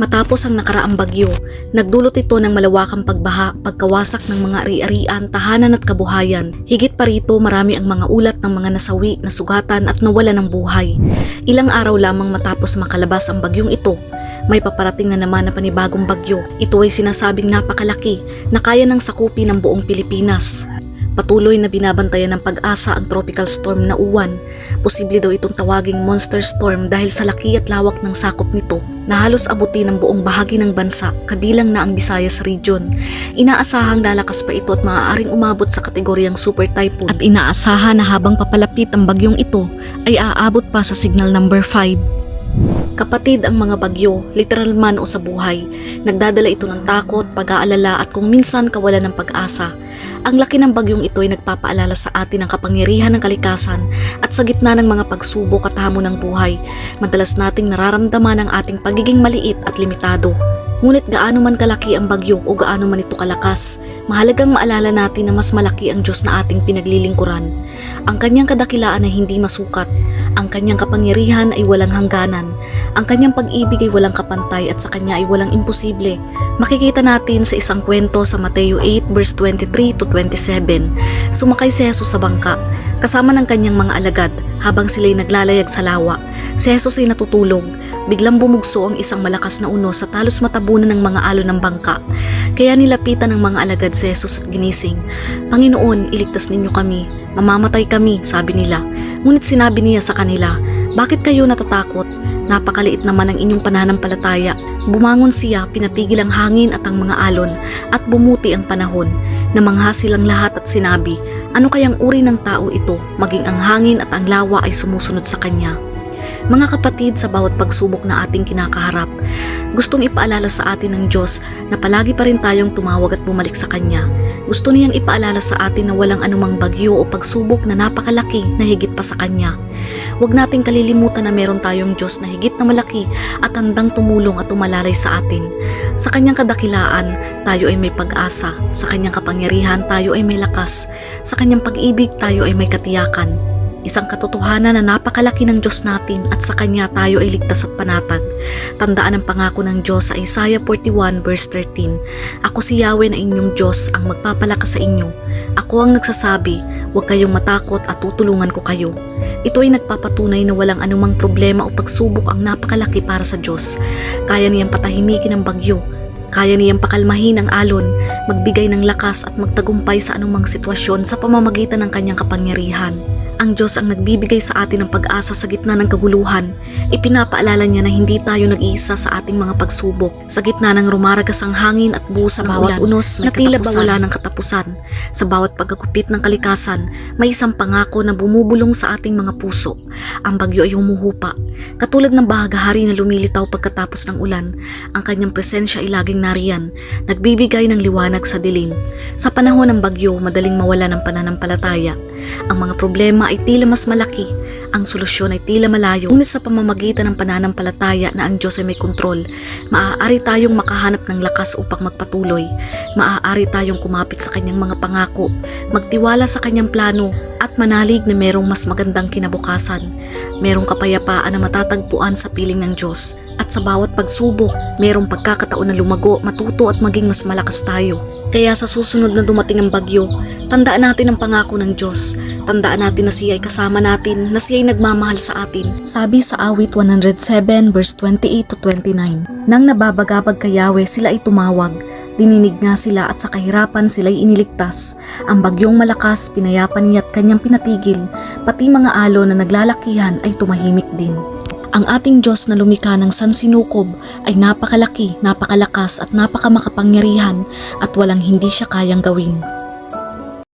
Matapos ang nakaraang bagyo, nagdulot ito ng malawakang pagbaha, pagkawasak ng mga ari-arian, tahanan at kabuhayan. Higit pa rito, marami ang mga ulat ng mga nasawi, nasugatan at nawala ng buhay. Ilang araw lamang matapos makalabas ang bagyong ito, may paparating na naman na panibagong bagyo. Ito ay sinasabing napakalaki na kaya ng sakupin ng buong Pilipinas. Patuloy na binabantayan ng pag-asa ang tropical storm na uwan. Posible daw itong tawaging monster storm dahil sa laki at lawak ng sakop nito na halos abutin ng buong bahagi ng bansa kabilang na ang Visayas region. Inaasahang lalakas pa ito at maaaring umabot sa kategoryang super typhoon at inaasahan na habang papalapit ang bagyong ito ay aabot pa sa signal number 5. Kapatid ang mga bagyo, literal man o sa buhay, nagdadala ito ng takot, pag-aalala at kung minsan kawalan ng pag-asa. Ang laki ng bagyong ito ay nagpapaalala sa atin ng kapangyarihan ng kalikasan at sa gitna ng mga pagsubok at hamon ng buhay, madalas nating nararamdaman ang ating pagiging maliit at limitado. Ngunit gaano man kalaki ang bagyo o gaano man ito kalakas, mahalagang maalala natin na mas malaki ang Diyos na ating pinaglilingkuran. Ang kanyang kadakilaan ay hindi masukat, ang kanyang kapangyarihan ay walang hangganan, ang kanyang pag-ibig ay walang kapantay at sa kanya ay walang imposible. Makikita natin sa isang kwento sa Mateo 8 verse 23 to 27. Sumakay si Jesus sa bangka, kasama ng kanyang mga alagad habang sila'y naglalayag sa lawa. Si Jesus ay natutulog. Biglang bumugso ang isang malakas na unos sa talos matabunan ng mga alon ng bangka. Kaya nilapitan ng mga alagad si Jesus at ginising. Panginoon, iligtas ninyo kami. Mamamatay kami, sabi nila. Ngunit sinabi niya sa kanila, Bakit kayo natatakot? Napakaliit naman ang inyong pananampalataya. Bumangon siya, pinatigil ang hangin at ang mga alon, at bumuti ang panahon. Namangha silang lahat at sinabi, ano kayang uri ng tao ito, maging ang hangin at ang lawa ay sumusunod sa kanya. Mga kapatid, sa bawat pagsubok na ating kinakaharap, gustong ipaalala sa atin ng Diyos na palagi pa rin tayong tumawag at bumalik sa Kanya. Gusto niyang ipaalala sa atin na walang anumang bagyo o pagsubok na napakalaki na higit pa sa Kanya. Huwag nating kalilimutan na meron tayong Diyos na higit na malaki at handang tumulong at tumalalay sa atin. Sa Kanyang kadakilaan, tayo ay may pag-asa. Sa Kanyang kapangyarihan, tayo ay may lakas. Sa Kanyang pag-ibig, tayo ay may katiyakan. Isang katotohanan na napakalaki ng Diyos natin at sa Kanya tayo ay ligtas at panatag. Tandaan ang pangako ng Diyos sa Isaiah 41 verse 13. Ako si Yahweh na inyong Diyos ang magpapalakas sa inyo. Ako ang nagsasabi, huwag kayong matakot at tutulungan ko kayo. Ito ay nagpapatunay na walang anumang problema o pagsubok ang napakalaki para sa Diyos. Kaya niyang patahimikin ang bagyo, kaya niyang pakalmahin ang alon, magbigay ng lakas at magtagumpay sa anumang sitwasyon sa pamamagitan ng kanyang kapangyarihan. Ang Diyos ang nagbibigay sa atin ng pag-asa sa gitna ng kaguluhan. Ipinapaalala niya na hindi tayo nag-iisa sa ating mga pagsubok. Sa gitna ng rumaragas ang hangin at buhos sa bawat unos, may tila ba wala ng katapusan. Sa bawat pagkakupit ng kalikasan, may isang pangako na bumubulong sa ating mga puso. Ang bagyo ay humuhupa. Katulad ng bahagahari na lumilitaw pagkatapos ng ulan, ang kanyang presensya ay laging nariyan, nagbibigay ng liwanag sa dilim. Sa panahon ng bagyo, madaling mawala ng pananampalataya. Ang mga problema ay tila mas malaki, ang solusyon ay tila malayo. Ngunit sa pamamagitan ng pananampalataya na ang Diyos ay may kontrol, maaari tayong makahanap ng lakas upang magpatuloy. Maaari tayong kumapit sa kanyang mga pangako, magtiwala sa kanyang plano, at manalig na merong mas magandang kinabukasan. Merong kapayapaan na matatagpuan sa piling ng Diyos. At sa bawat pagsubok, merong pagkakataon na lumago, matuto at maging mas malakas tayo. Kaya sa susunod na dumating ang bagyo, tandaan natin ang pangako ng Diyos. Tandaan natin na siya ay kasama natin, na siya ay nagmamahal sa atin. Sabi sa awit 107 verse 28 to 29. Nang nababagabag kay Yahweh, sila ay tumawag. Dininig nga sila at sa kahirapan sila'y iniligtas. Ang bagyong malakas, pinayapan niya at kanyang pinatigil, pati mga alon na naglalakihan ay tumahimik din. Ang ating Diyos na lumikha ng sansinukob ay napakalaki, napakalakas at napakamakapangyarihan at walang hindi siya kayang gawin.